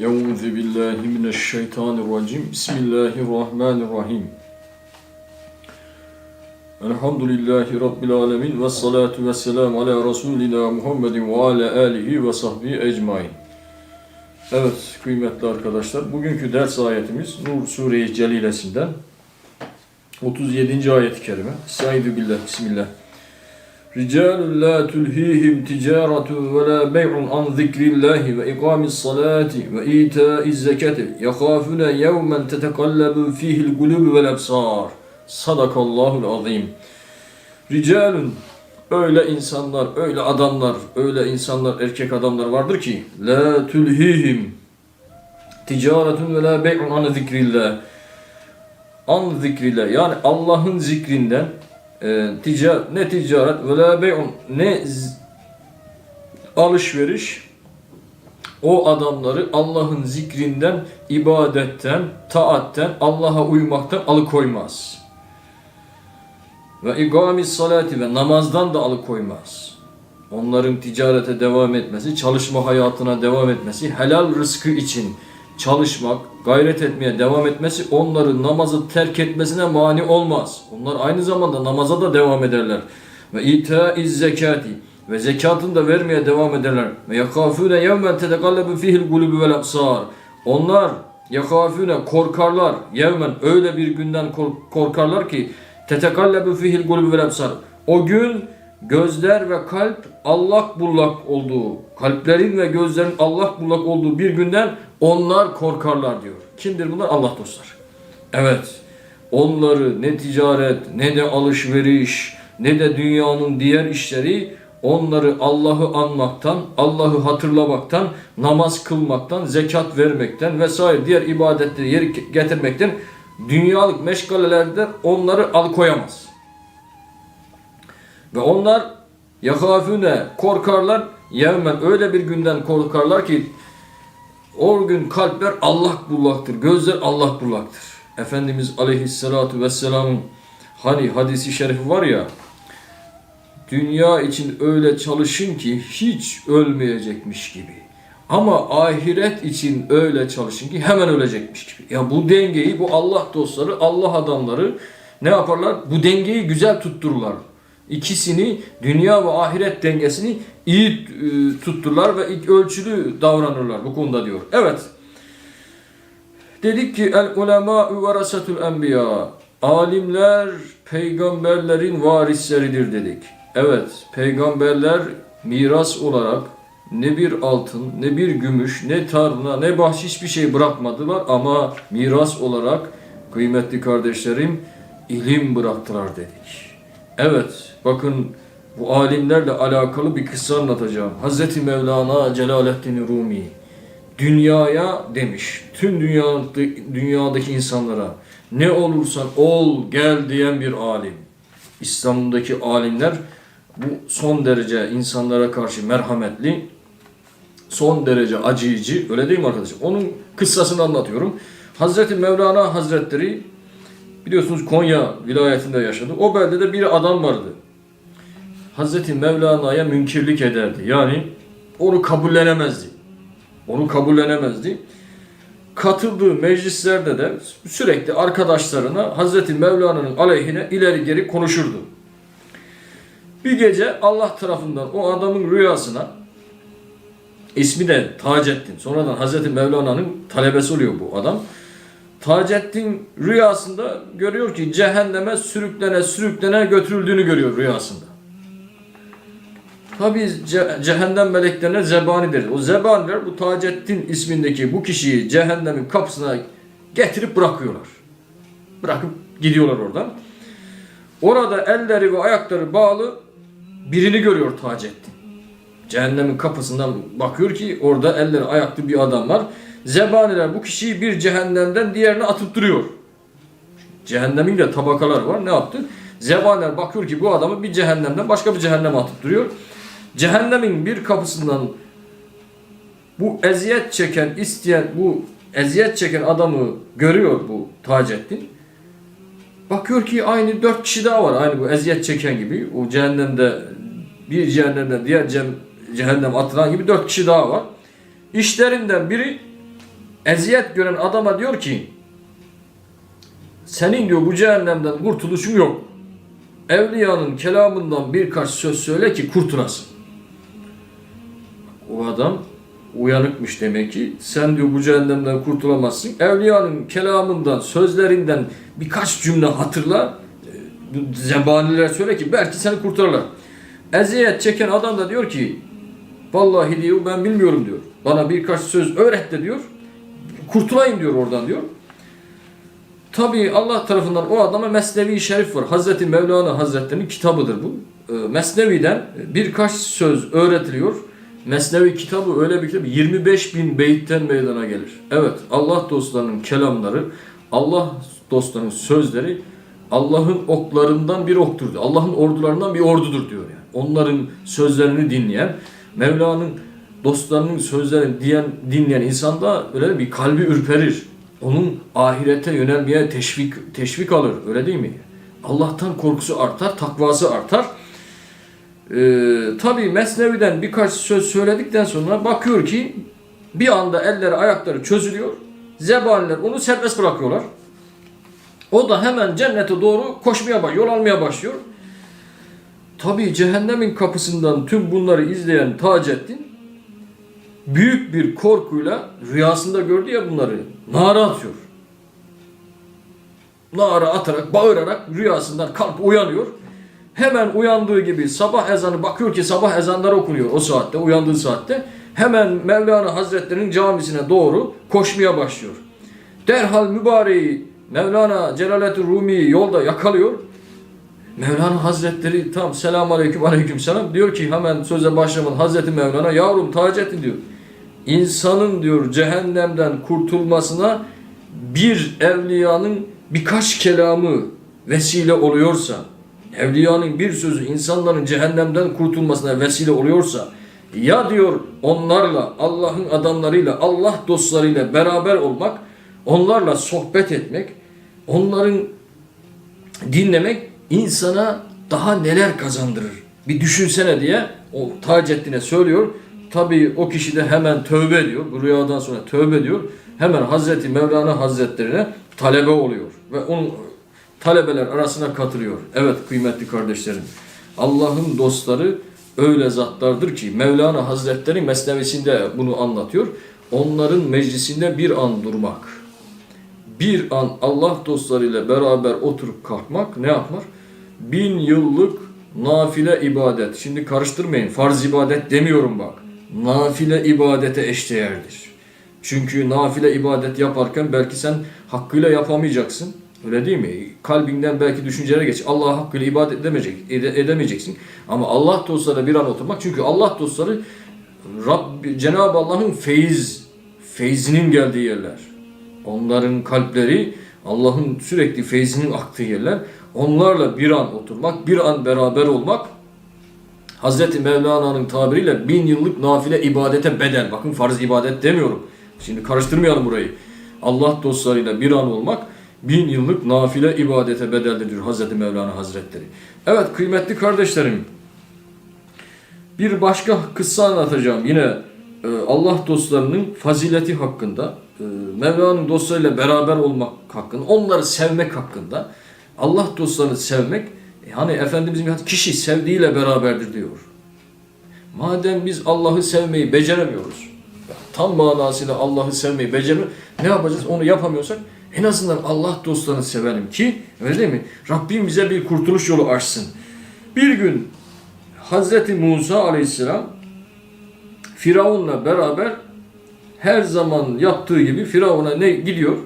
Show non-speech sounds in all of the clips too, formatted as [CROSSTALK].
Euzu billahi mineşşeytanirracim. Bismillahirrahmanirrahim. Elhamdülillahi Rabbil alemin ve salatu ve selamu ala Resulina Muhammedin ve ala alihi ve sahbihi ecmain. Evet kıymetli arkadaşlar, bugünkü ders ayetimiz Nur Sure-i Celilesinden 37. ayet-i kerime. Estaizu billah, bismillah. رجال لا تلهيهم تجارة ولا بيع عن ذكر الله وإقام الصلاة وإيتاء الزكاة يخافون يوما تتقلب فيه القلوب والأبصار صدق الله العظيم Ricalun öyle insanlar, öyle adamlar, öyle insanlar, erkek adamlar vardır ki la tulhihim ticaretun ve la bey'un an zikrillah an zikrillah yani Allah'ın zikrinden e, tica, ne ticaret ve la bey'un ne alışveriş o adamları Allah'ın zikrinden, ibadetten, taatten, Allah'a uymaktan alıkoymaz. Ve igamis salati ve namazdan da alıkoymaz. Onların ticarete devam etmesi, çalışma hayatına devam etmesi, helal rızkı için çalışmak, gayret etmeye devam etmesi onların namazı terk etmesine mani olmaz. Onlar aynı zamanda namaza da devam ederler. Ve itaiz zekati ve zekatını da vermeye devam ederler. Ve yakafune yevmen tetekallabu fihil gulubu vel absar. Onlar yakafune korkarlar. Yevmen öyle bir günden kork- korkarlar ki tetekallabu fihil gulubu vel absar. O gün gözler ve kalp allak bullak olduğu, kalplerin ve gözlerin allak bullak olduğu bir günden onlar korkarlar diyor. Kimdir bunlar? Allah dostlar. Evet, onları ne ticaret, ne de alışveriş, ne de dünyanın diğer işleri onları Allah'ı anmaktan, Allah'ı hatırlamaktan, namaz kılmaktan, zekat vermekten vesaire diğer ibadetleri yeri getirmekten dünyalık meşgalelerden onları alıkoyamaz. Ve onlar yakafune korkarlar yevmen öyle bir günden korkarlar ki o gün kalpler allak bullaktır, gözler allak bullaktır. Efendimiz aleyhissalatu vesselamın hani hadisi şerifi var ya dünya için öyle çalışın ki hiç ölmeyecekmiş gibi. Ama ahiret için öyle çalışın ki hemen ölecekmiş gibi. Ya bu dengeyi bu Allah dostları, Allah adamları ne yaparlar? Bu dengeyi güzel tuttururlar. İkisini dünya ve ahiret dengesini iyi e, tuttururlar ve ölçülü davranırlar bu konuda diyor. Evet. Dedik ki el ulema varasatul enbiya. Alimler peygamberlerin varisleridir dedik. Evet, peygamberler miras olarak ne bir altın, ne bir gümüş, ne tarla, ne bahşiş bir şey bırakmadılar ama miras olarak kıymetli kardeşlerim ilim bıraktılar dedik. Evet, bakın bu alimlerle alakalı bir kıssa anlatacağım. Hazreti Mevlana Celaleddin Rumi dünyaya demiş, tüm dünyada, dünyadaki insanlara ne olursan ol gel diyen bir alim. İslam'daki alimler bu son derece insanlara karşı merhametli, son derece acıyıcı, öyle değil mi arkadaşlar? Onun kıssasını anlatıyorum. Hazreti Mevlana Hazretleri biliyorsunuz Konya vilayetinde yaşadı. O beldede bir adam vardı. Hazreti Mevlana'ya münkirlik ederdi. Yani onu kabullenemezdi. Onu kabullenemezdi. Katıldığı meclislerde de sürekli arkadaşlarına Hazreti Mevlana'nın aleyhine ileri geri konuşurdu. Bir gece Allah tarafından o adamın rüyasına ismi de Taceddin. Sonradan Hazreti Mevlana'nın talebesi oluyor bu adam. Taceddin rüyasında görüyor ki cehenneme sürüklene sürüklene götürüldüğünü görüyor rüyasında. Tabi ce- cehennem meleklerine zebani deriz. O zebaniler bu Taceddin ismindeki bu kişiyi cehennemin kapısına getirip bırakıyorlar. Bırakıp gidiyorlar oradan. Orada elleri ve ayakları bağlı birini görüyor Taceddin. Cehennemin kapısından bakıyor ki orada elleri ayaklı bir adam var. Zebaniler bu kişiyi bir cehennemden diğerine atıp duruyor. Cehennemin de tabakaları var. Ne yaptı? Zebaniler bakıyor ki bu adamı bir cehennemden başka bir cehenneme atıp duruyor. Cehennemin bir kapısından bu eziyet çeken, isteyen, bu eziyet çeken adamı görüyor bu Taceddin. Bakıyor ki aynı dört kişi daha var. Aynı bu eziyet çeken gibi. O cehennemde bir cehennemden diğer cehennem atılan gibi dört kişi daha var. İşlerinden biri eziyet gören adama diyor ki senin diyor bu cehennemden kurtuluşun yok. Evliyanın kelamından birkaç söz söyle ki kurtulasın. O adam uyanıkmış demek ki. Sen diyor bu cehennemden kurtulamazsın. Evliyanın kelamından, sözlerinden birkaç cümle hatırla. zebaniler söyle ki belki seni kurtarırlar. Eziyet çeken adam da diyor ki vallahi diyor ben bilmiyorum diyor. Bana birkaç söz öğret de diyor. Kurtulayım diyor oradan diyor. Tabi Allah tarafından o adama Mesnevi Şerif var. Hazreti Mevlana Hazretleri'nin kitabıdır bu. Ee, Mesnevi'den birkaç söz öğretiliyor. Mesnevi kitabı öyle bir kitap 25 bin beyitten meydana gelir. Evet Allah dostlarının kelamları, Allah dostlarının sözleri Allah'ın oklarından bir oktur diyor. Allah'ın ordularından bir ordudur diyor yani. Onların sözlerini dinleyen, Mevla'nın dostlarının sözlerini diyen, dinleyen insanda öyle bir kalbi ürperir. Onun ahirete yönelmeye teşvik teşvik alır. Öyle değil mi? Allah'tan korkusu artar, takvası artar. Ee, Tabi Mesnevi'den birkaç söz söyledikten sonra bakıyor ki bir anda elleri ayakları çözülüyor. Zebaniler onu serbest bırakıyorlar. O da hemen cennete doğru koşmaya yol almaya başlıyor. Tabi cehennemin kapısından tüm bunları izleyen Taceddin büyük bir korkuyla rüyasında gördü ya bunları. Nara atıyor. Nara atarak, bağırarak rüyasından kalkıp uyanıyor. Hemen uyandığı gibi sabah ezanı bakıyor ki sabah ezanları okunuyor o saatte, uyandığı saatte. Hemen Mevlana Hazretleri'nin camisine doğru koşmaya başlıyor. Derhal mübareği Mevlana Celaleddin Rumi'yi yolda yakalıyor. Mevlana Hazretleri tam selam aleyküm aleyküm selam diyor ki hemen söze başlamadan Hazreti Mevlana yavrum Taceddin diyor. İnsanın diyor cehennemden kurtulmasına bir evliyanın birkaç kelamı vesile oluyorsa, evliyanın bir sözü insanların cehennemden kurtulmasına vesile oluyorsa, ya diyor onlarla, Allah'ın adamlarıyla, Allah dostlarıyla beraber olmak, onlarla sohbet etmek, onların dinlemek insana daha neler kazandırır. Bir düşünsene diye o Taceddin'e söylüyor. Tabii o kişi de hemen tövbe ediyor. Bu rüyadan sonra tövbe ediyor. Hemen Hazreti Mevlana Hazretlerine talebe oluyor. Ve onun talebeler arasına katılıyor. Evet kıymetli kardeşlerim. Allah'ın dostları öyle zatlardır ki Mevlana Hazretleri mesnevisinde bunu anlatıyor. Onların meclisinde bir an durmak. Bir an Allah dostlarıyla beraber oturup kalkmak ne yapar? Bin yıllık nafile ibadet. Şimdi karıştırmayın. Farz ibadet demiyorum bak. Nafile ibadete eşdeğerdir. Çünkü nafile ibadet yaparken belki sen hakkıyla yapamayacaksın. Öyle değil mi? Kalbinden belki düşüncelere geç. Allah'a hakkıyla ibadet edemeyecek, ede- edemeyeceksin. Ama Allah dostlarıyla bir an oturmak. Çünkü Allah dostları Rabbi, Cenab-ı Allah'ın feyiz, feyzinin geldiği yerler. Onların kalpleri Allah'ın sürekli feyzinin aktığı yerler. Onlarla bir an oturmak, bir an beraber olmak Hazreti Mevlana'nın tabiriyle bin yıllık nafile ibadete bedel. Bakın farz ibadet demiyorum. Şimdi karıştırmayalım burayı. Allah dostlarıyla bir an olmak bin yıllık nafile ibadete bedeldir diyor Hazreti Mevlana Hazretleri. Evet kıymetli kardeşlerim. Bir başka kıssa anlatacağım. Yine e, Allah dostlarının fazileti hakkında, e, Mevla'nın dostlarıyla beraber olmak hakkında, onları sevmek hakkında. Allah dostlarını sevmek, e, hani Efendimizin bir kişi sevdiğiyle beraberdir diyor. Madem biz Allah'ı sevmeyi beceremiyoruz, tam manasıyla Allah'ı sevmeyi beceremiyoruz, ne yapacağız? Onu yapamıyorsak en azından Allah dostlarını sevelim ki, öyle değil mi? Rabbim bize bir kurtuluş yolu açsın. Bir gün Hazreti Musa aleyhisselam Firavun'la beraber her zaman yaptığı gibi Firavun'a ne gidiyor?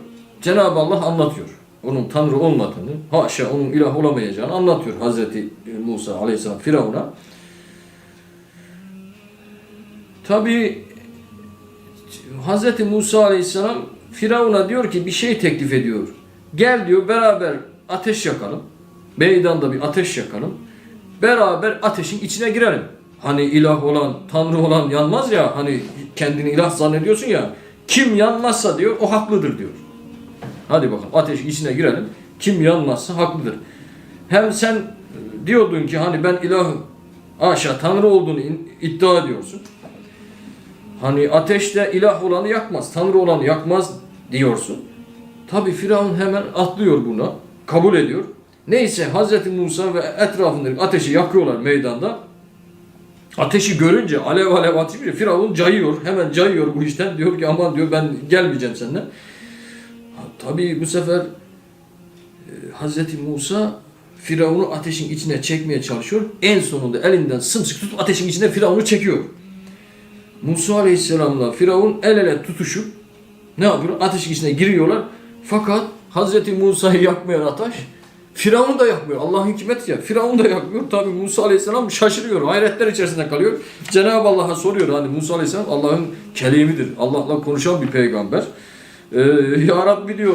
Cenab-ı Allah anlatıyor. Onun Tanrı olmadığını, haşa onun ilah olamayacağını anlatıyor Hazreti Musa aleyhisselam Firavun'a. Tabi Hazreti Musa aleyhisselam Firavun'a diyor ki bir şey teklif ediyor. Gel diyor beraber ateş yakalım. Meydanda bir ateş yakalım. Beraber ateşin içine girelim. Hani ilah olan, tanrı olan yanmaz ya. Hani kendini ilah zannediyorsun ya. Kim yanmazsa diyor o haklıdır diyor. Hadi bakalım ateşin içine girelim. Kim yanmazsa haklıdır. Hem sen diyordun ki hani ben ilahım, aşağı tanrı olduğunu iddia ediyorsun. Hani ateşte ilah olanı yakmaz, tanrı olanı yakmaz diyorsun. Tabi Firavun hemen atlıyor buna, kabul ediyor. Neyse Hazreti Musa ve etrafındaki ateşi yakıyorlar meydanda. Ateşi görünce alev alev atınca Firavun cayıyor. Hemen cayıyor bu işten. Diyor ki aman diyor ben gelmeyeceğim senden. Tabi bu sefer e, Hazreti Musa Firavun'u ateşin içine çekmeye çalışıyor. En sonunda elinden sımsıkı tutup ateşin içine Firavun'u çekiyor. Musa Aleyhisselam'la Firavun el ele tutuşup ne yapıyor? Ateşin içine giriyorlar. Fakat Hazreti Musa'yı yakmayan ateş Firavun da yakmıyor. Allah'ın hikmeti ya. Firavun da yakmıyor. Tabi Musa Aleyhisselam şaşırıyor. Hayretler içerisinde kalıyor. Cenab-ı Allah'a soruyor. Hani Musa Aleyhisselam Allah'ın kelimidir. Allah'la konuşan bir peygamber. Ee, [LAUGHS] ya Rabbi diyor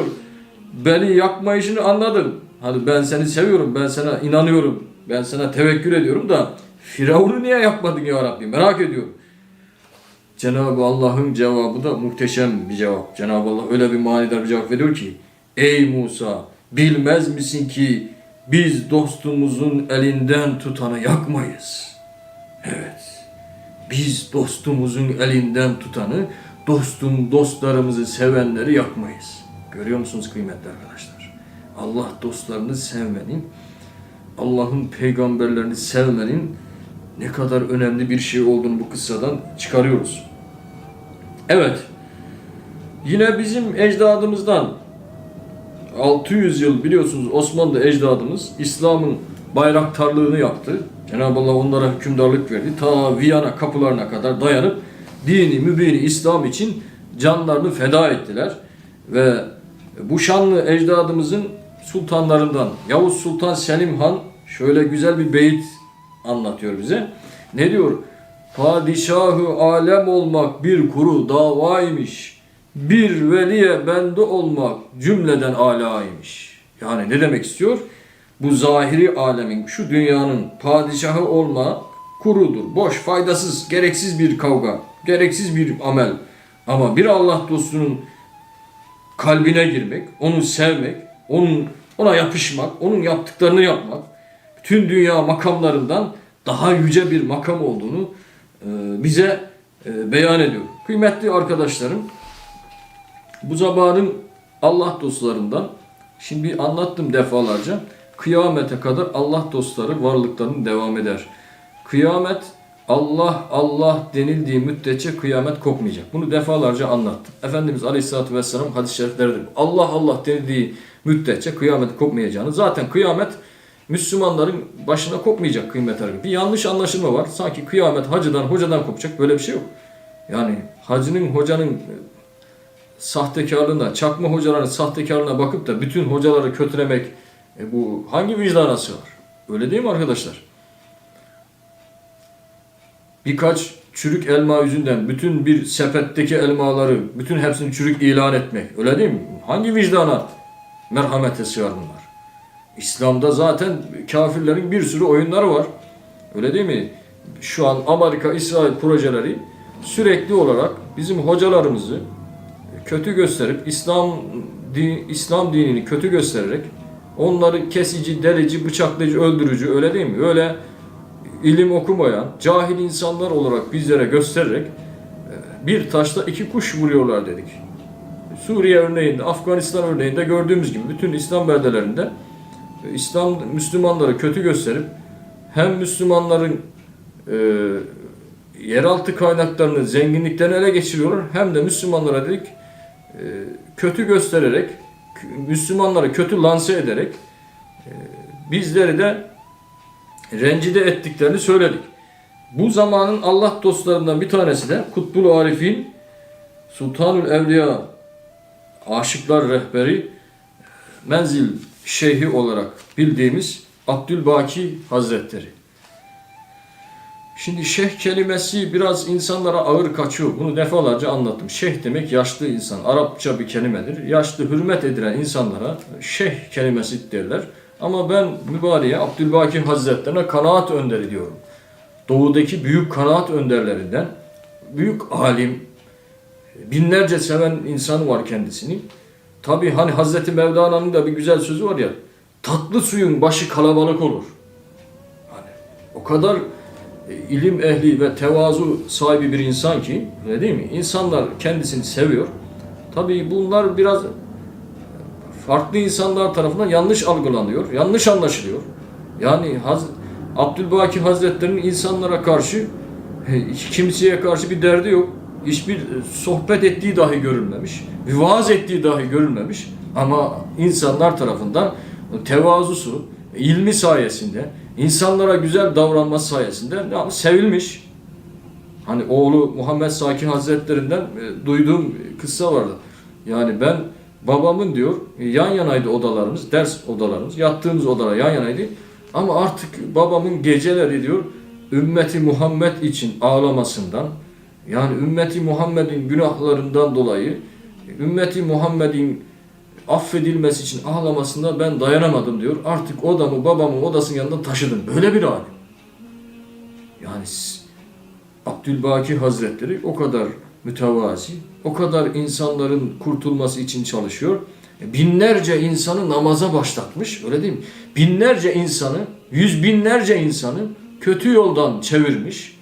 beni yakma işini anladım. Hani ben seni seviyorum. Ben sana inanıyorum. Ben sana tevekkül ediyorum da Firavun'u niye yakmadın ya Rabbi? Merak ediyorum. Cenab-ı Allah'ın cevabı da muhteşem bir cevap. Cenab-ı Allah öyle bir manidar bir cevap veriyor ki Ey Musa bilmez misin ki biz dostumuzun elinden tutanı yakmayız. Evet. Biz dostumuzun elinden tutanı, dostum dostlarımızı sevenleri yakmayız. Görüyor musunuz kıymetli arkadaşlar? Allah dostlarını sevmenin, Allah'ın peygamberlerini sevmenin ne kadar önemli bir şey olduğunu bu kıssadan çıkarıyoruz. Evet. Yine bizim ecdadımızdan 600 yıl biliyorsunuz Osmanlı ecdadımız İslam'ın bayraktarlığını yaptı. Cenab-ı Allah onlara hükümdarlık verdi. Ta Viyana kapılarına kadar dayanıp dini mübini İslam için canlarını feda ettiler. Ve bu şanlı ecdadımızın sultanlarından Yavuz Sultan Selim Han şöyle güzel bir beyit anlatıyor bize. Ne diyor? Padişahı alem olmak bir kuru davaymış. Bir veliye bende olmak cümleden alaymış. Yani ne demek istiyor? Bu zahiri alemin, şu dünyanın padişahı olmak kurudur, boş, faydasız, gereksiz bir kavga, gereksiz bir amel. Ama bir Allah dostunun kalbine girmek, onu sevmek, onun ona yapışmak, onun yaptıklarını yapmak, bütün dünya makamlarından daha yüce bir makam olduğunu e, bize e, beyan ediyor. Kıymetli arkadaşlarım, bu zamanın Allah dostlarından, şimdi anlattım defalarca, kıyamete kadar Allah dostları varlıklarının devam eder. Kıyamet Allah Allah denildiği müddetçe kıyamet kopmayacak. Bunu defalarca anlattım. Efendimiz Aleyhisselatü Vesselam hadis-i şerifleridir. Allah Allah denildiği müddetçe kıyamet kopmayacağını. Zaten kıyamet Müslümanların başına kopmayacak kıymet harbi. Bir yanlış anlaşılma var. Sanki kıyamet hacıdan hocadan kopacak. Böyle bir şey yok. Yani hacının hocanın sahtekarlığına, çakma hocaların sahtekarlığına bakıp da bütün hocaları kötülemek e bu hangi vicdana sığar? Öyle değil mi arkadaşlar? Birkaç çürük elma yüzünden bütün bir sepetteki elmaları, bütün hepsini çürük ilan etmek. Öyle değil mi? Hangi vicdana merhamete sığar bunlar? İslam'da zaten kafirlerin bir sürü oyunları var. Öyle değil mi? Şu an Amerika, İsrail projeleri sürekli olarak bizim hocalarımızı kötü gösterip İslam din, İslam dinini kötü göstererek onları kesici, delici, bıçaklayıcı, öldürücü öyle değil mi? Öyle ilim okumayan, cahil insanlar olarak bizlere göstererek e, bir taşla iki kuş vuruyorlar dedik. Suriye örneğinde, Afganistan örneğinde gördüğümüz gibi bütün İslam beldelerinde e, İslam Müslümanları kötü gösterip hem Müslümanların e, yeraltı kaynaklarını, zenginliklerini ele geçiriyorlar hem de Müslümanlara dedik e, kötü göstererek, Müslümanları kötü lanse ederek e, bizleri de rencide ettiklerini söyledik. Bu zamanın Allah dostlarından bir tanesi de Kutbul Arifin Sultanül Evliya Aşıklar Rehberi Menzil Şeyhi olarak bildiğimiz Abdülbaki Hazretleri. Şimdi şeyh kelimesi biraz insanlara ağır kaçıyor. Bunu defalarca anlattım. Şeyh demek yaşlı insan. Arapça bir kelimedir. Yaşlı, hürmet edilen insanlara şeyh kelimesi derler. Ama ben mübareğe Abdülbaki Hazretlerine kanaat önderi diyorum. Doğudaki büyük kanaat önderlerinden, büyük alim, binlerce seven insan var kendisini. Tabi hani Hazreti Mevlana'nın da bir güzel sözü var ya, tatlı suyun başı kalabalık olur. Hani o kadar e, ilim ehli ve tevazu sahibi bir insan ki, öyle değil mi? İnsanlar kendisini seviyor. Tabii bunlar biraz farklı insanlar tarafından yanlış algılanıyor, yanlış anlaşılıyor. Yani Haz Abdülbaki Hazretleri'nin insanlara karşı kimseye karşı bir derdi yok. Hiçbir sohbet ettiği dahi görülmemiş. Bir vaaz ettiği dahi görülmemiş. Ama insanlar tarafından tevazusu, ilmi sayesinde, insanlara güzel davranması sayesinde? Sevilmiş. Hani oğlu Muhammed Saki Hazretlerinden e, duyduğum kıssa vardı. Yani ben babamın diyor yan yanaydı odalarımız, ders odalarımız, yattığımız odalar yan yanaydı. Ama artık babamın geceleri diyor ümmeti Muhammed için ağlamasından yani ümmeti Muhammed'in günahlarından dolayı ümmeti Muhammed'in affedilmesi için ağlamasına ben dayanamadım diyor. Artık odamı babamın odasının yanından taşıdım. Böyle bir alim. Yani Abdülbaki Hazretleri o kadar mütevazi, o kadar insanların kurtulması için çalışıyor. E, Binlerce insanı namaza başlatmış, öyle değil mi? Binlerce insanı, yüz binlerce insanı kötü yoldan çevirmiş.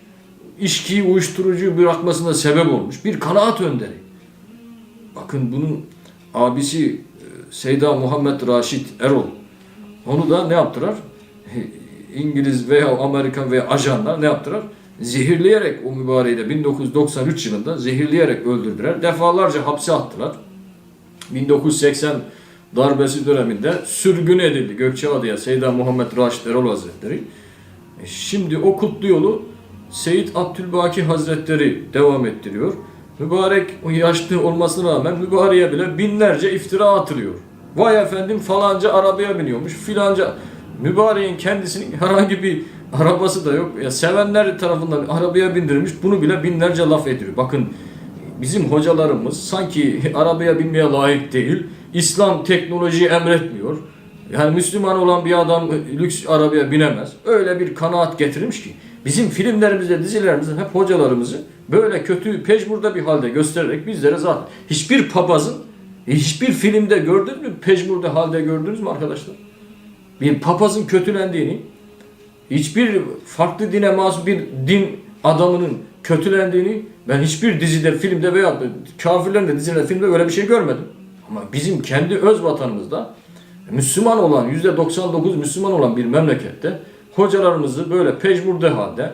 İçkiyi, uyuşturucuyu bırakmasına sebep olmuş. Bir kanaat önderi. Bakın bunun abisi e, Seyda Muhammed Raşit Erol. Onu da ne yaptılar? [LAUGHS] İngiliz veya Amerikan veya ajanlar ne yaptılar? Zehirleyerek o mübareği de 1993 yılında zehirleyerek öldürdüler. Defalarca hapse attılar. 1980 darbesi döneminde sürgün edildi Gökçeada'ya Seyda Muhammed Raşit Erol Hazretleri. E, Şimdi o kutlu yolu Seyit Abdülbaki Hazretleri devam ettiriyor. Mübarek yaşlı olmasına rağmen mübareğe bile binlerce iftira atılıyor. Vay efendim falanca arabaya biniyormuş filanca. Mübareğin kendisinin herhangi bir arabası da yok. Ya sevenler tarafından arabaya bindirilmiş bunu bile binlerce laf ediyor. Bakın bizim hocalarımız sanki [LAUGHS] arabaya binmeye layık değil. İslam teknolojiyi emretmiyor. Yani Müslüman olan bir adam lüks arabaya binemez. Öyle bir kanaat getirmiş ki bizim filmlerimizde, dizilerimizde hep hocalarımızı böyle kötü, pejmurda bir halde göstererek bizlere zaten hiçbir papazın hiçbir filmde gördünüz mü pejmurda halde gördünüz mü arkadaşlar? Bir papazın kötülendiğini, hiçbir farklı dine mahsus bir din adamının kötülendiğini ben hiçbir dizide, filmde veya kafirlerin de dizide, filmde öyle bir şey görmedim. Ama bizim kendi öz vatanımızda Müslüman olan, %99 Müslüman olan bir memlekette hocalarımızı böyle pejmurde halde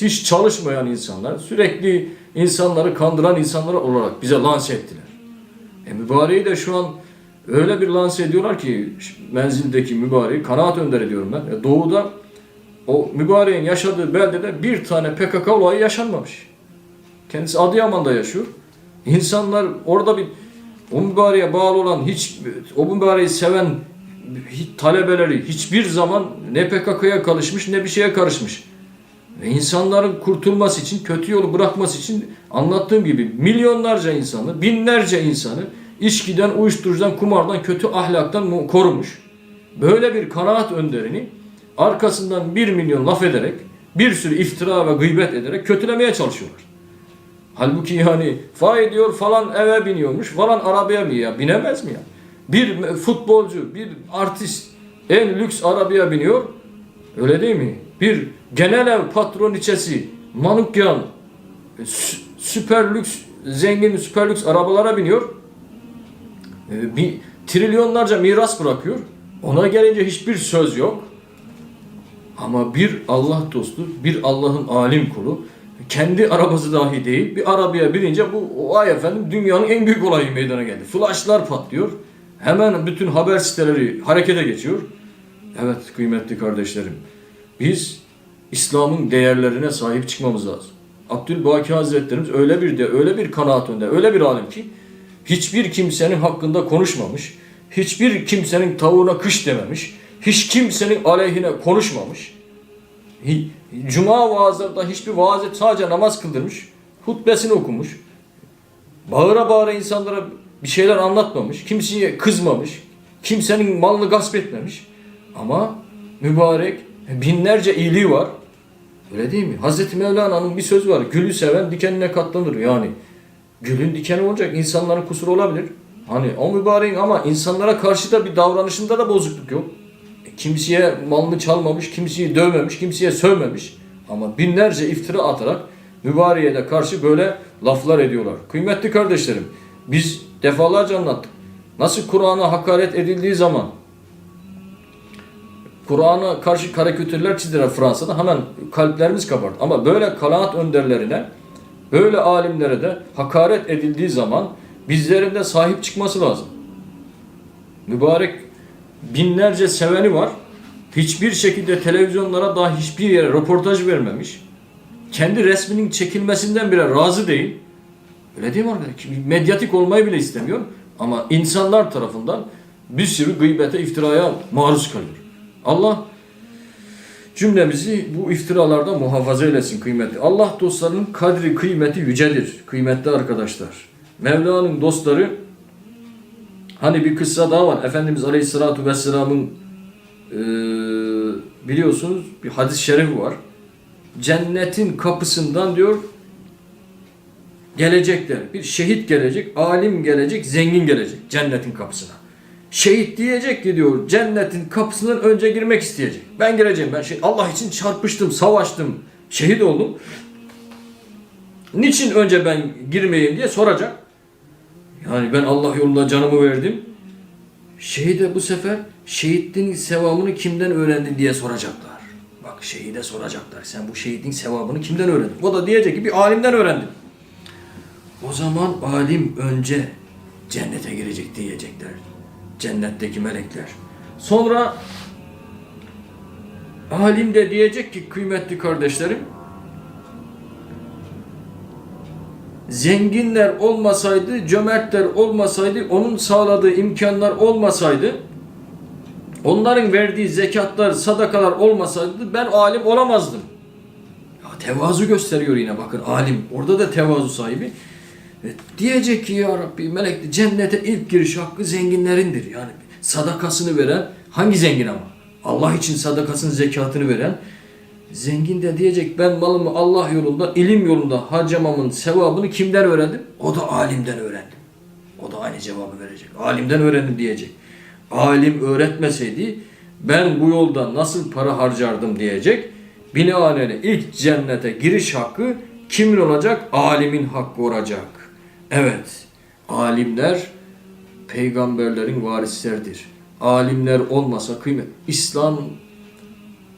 hiç çalışmayan insanlar, sürekli insanları kandıran insanlar olarak bize lanse ettiler. E mübareği de şu an öyle bir lanse ediyorlar ki menzildeki mübareği kanaat önder ediyorum ben. E doğuda o mübareğin yaşadığı beldede bir tane PKK olayı yaşanmamış. Kendisi Adıyaman'da yaşıyor. İnsanlar orada bir o mübareğe bağlı olan hiç o mübareği seven talebeleri hiçbir zaman ne PKK'ya karışmış ne bir şeye karışmış. Ve insanların kurtulması için, kötü yolu bırakması için anlattığım gibi milyonlarca insanı, binlerce insanı içkiden, uyuşturucudan, kumardan, kötü ahlaktan mu- korumuş. Böyle bir kanaat önderini arkasından bir milyon laf ederek, bir sürü iftira ve gıybet ederek kötülemeye çalışıyorlar. Halbuki yani fay diyor falan eve biniyormuş, falan arabaya mı ya? Binemez mi ya? Bir futbolcu, bir artist en lüks arabaya biniyor. Öyle değil mi? Bir genel ev patroniçesi, manukyan, sü- süper lüks, zengin süper lüks arabalara biniyor. Ee, Bir trilyonlarca miras bırakıyor. Ona gelince hiçbir söz yok. Ama bir Allah dostu, bir Allah'ın alim kulu, kendi arabası dahi değil, bir arabaya binince bu vay efendim dünyanın en büyük olayı meydana geldi. Flashlar patlıyor. Hemen bütün haber siteleri harekete geçiyor. Evet kıymetli kardeşlerim, biz İslam'ın değerlerine sahip çıkmamız lazım. Abdülbaki Hazretlerimiz öyle bir de öyle bir kanaat önde, öyle bir alim ki hiçbir kimsenin hakkında konuşmamış, hiçbir kimsenin tavuğuna kış dememiş, hiç kimsenin aleyhine konuşmamış. Cuma vaazlarında hiçbir vaaz sadece namaz kıldırmış, hutbesini okumuş. Bağıra bağıra insanlara bir şeyler anlatmamış, kimseye kızmamış, kimsenin malını gasp etmemiş. Ama mübarek binlerce iyiliği var. Öyle değil mi? Hazreti Mevlana'nın bir sözü var. Gülü seven dikenine katlanır. Yani gülün dikeni olacak. insanların kusuru olabilir. Hani o mübareğin ama insanlara karşı da bir davranışında da bozukluk yok. Kimseye malını çalmamış, kimseyi dövmemiş, kimseye sövmemiş. Ama binlerce iftira atarak mübareğe de karşı böyle laflar ediyorlar. Kıymetli kardeşlerim biz defalarca anlattık. Nasıl Kur'an'a hakaret edildiği zaman Kur'an'a karşı karikatürler çizdiler Fransa'da hemen kalplerimiz kabardı. Ama böyle kanaat önderlerine, böyle alimlere de hakaret edildiği zaman bizlerin de sahip çıkması lazım. Mübarek binlerce seveni var. Hiçbir şekilde televizyonlara daha hiçbir yere röportaj vermemiş. Kendi resminin çekilmesinden bile razı değil. Öyle değil mi arkadaşlar? Medyatik olmayı bile istemiyor. Ama insanlar tarafından bir sürü gıybete, iftiraya maruz kalıyor. Allah cümlemizi bu iftiralardan muhafaza eylesin kıymetli. Allah dostlarının kadri, kıymeti yücedir kıymetli arkadaşlar. Mevla'nın dostları hani bir kıssa daha var. Efendimiz Aleyhisselatü Vesselam'ın eee, biliyorsunuz bir hadis-i şerif var. Cennetin kapısından diyor gelecekler. Bir şehit gelecek, alim gelecek, zengin gelecek cennetin kapısına. Şehit diyecek ki diyor cennetin kapısından önce girmek isteyecek. Ben gireceğim ben şey Allah için çarpıştım, savaştım, şehit oldum. Niçin önce ben girmeyeyim diye soracak. Yani ben Allah yolunda canımı verdim. Şehide bu sefer şehitliğin sevabını kimden öğrendin diye soracaklar. Bak şehide soracaklar. Sen bu şehitliğin sevabını kimden öğrendin? O da diyecek ki bir alimden öğrendim. O zaman alim önce cennete girecek diyecekler. Cennetteki melekler. Sonra alim de diyecek ki kıymetli kardeşlerim zenginler olmasaydı, cömertler olmasaydı, onun sağladığı imkanlar olmasaydı, onların verdiği zekatlar, sadakalar olmasaydı ben alim olamazdım. Ya tevazu gösteriyor yine bakın alim. Orada da tevazu sahibi. Diyecek ki ya Rabbi melek cennete ilk giriş hakkı zenginlerindir. Yani sadakasını veren hangi zengin ama? Allah için sadakasını zekatını veren zengin de diyecek ben malımı Allah yolunda ilim yolunda harcamamın sevabını kimden öğrendim? O da alimden öğrendim. O da aynı cevabı verecek. Alimden öğrendim diyecek. Alim öğretmeseydi ben bu yolda nasıl para harcardım diyecek. Binaenaleyh ilk cennete giriş hakkı kimin olacak? Alimin hakkı olacak. Evet, alimler peygamberlerin varisleridir. Alimler olmasa kıymet. İslam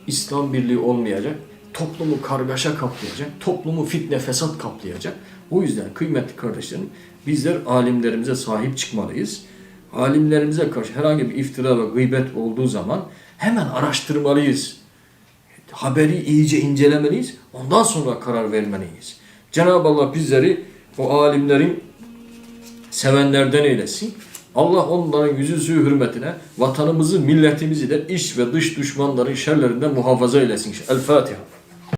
İslam birliği olmayacak. Toplumu kargaşa kaplayacak. Toplumu fitne fesat kaplayacak. O yüzden kıymetli kardeşlerim bizler alimlerimize sahip çıkmalıyız. Alimlerimize karşı herhangi bir iftira ve gıybet olduğu zaman hemen araştırmalıyız. Haberi iyice incelemeliyiz. Ondan sonra karar vermeliyiz. Cenab-ı Allah bizleri o alimlerin sevenlerden eylesin. Allah onların yüzüsü hürmetine vatanımızı, milletimizi de iç ve dış düşmanların şerlerinden muhafaza eylesin. El Fatiha.